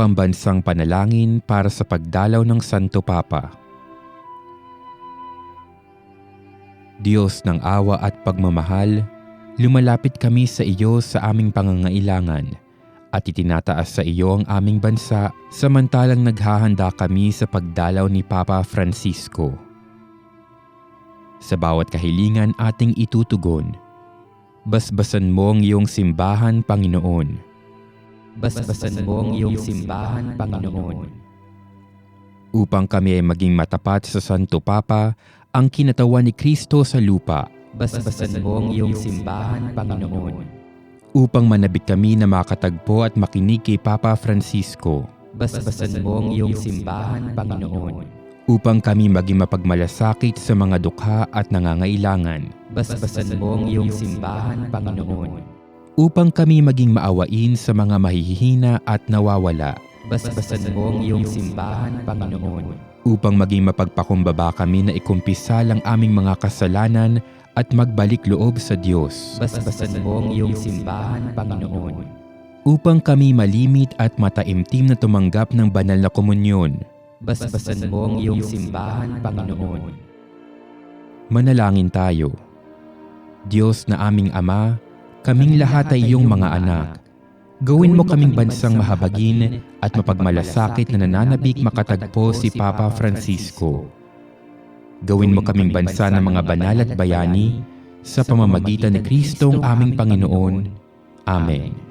Pambansang panalangin para sa pagdalaw ng Santo Papa. Diyos ng awa at pagmamahal, lumalapit kami sa iyo sa aming pangangailangan at itinataas sa iyo ang aming bansa samantalang naghahanda kami sa pagdalaw ni Papa Francisco. Sa bawat kahilingan ating itutugon, basbasan mo ang iyong simbahan, Panginoon. Basbasan mo ang iyong simbahan, Panginoon. upang kami ay maging matapat sa Santo Papa, ang kinatawan ni Kristo sa lupa, Basbasan mo ang iyong simbahan, Panginoon. Upang manabik kami na makatagpo at makinig kay Papa Francisco, Basbasan mo ang iyong simbahan, Panginoon. upang kami maging mapagmalasakit sa mga dukha at nangangailangan, Basbasan mo ang iyong simbahan, Panginoon. upang kami maging maawain sa mga mahihina at nawawala, Basbasan mo ang iyong simbahan, Panginoon. upang maging mapagpakumbaba kami na ikumpisal ang aming mga kasalanan at magbalik loob sa Diyos. Basbasan mo ang iyong simbahan, Panginoon. upang kami malimit at mataimtim na tumanggap ng banal na komunyon. Basbasan mo ang iyong simbahan, Panginoon. Manalangin tayo. Diyos na aming Ama, kaming lahat ay iyong mga anak. Gawin mo kaming bansang mahabagin at mapagmalasakit na nananabik makatagpo si Papa Francisco. Gawin mo kaming bansa ng mga banal at bayani sa pamamagitan ni Kristong aming Panginoon. Amen.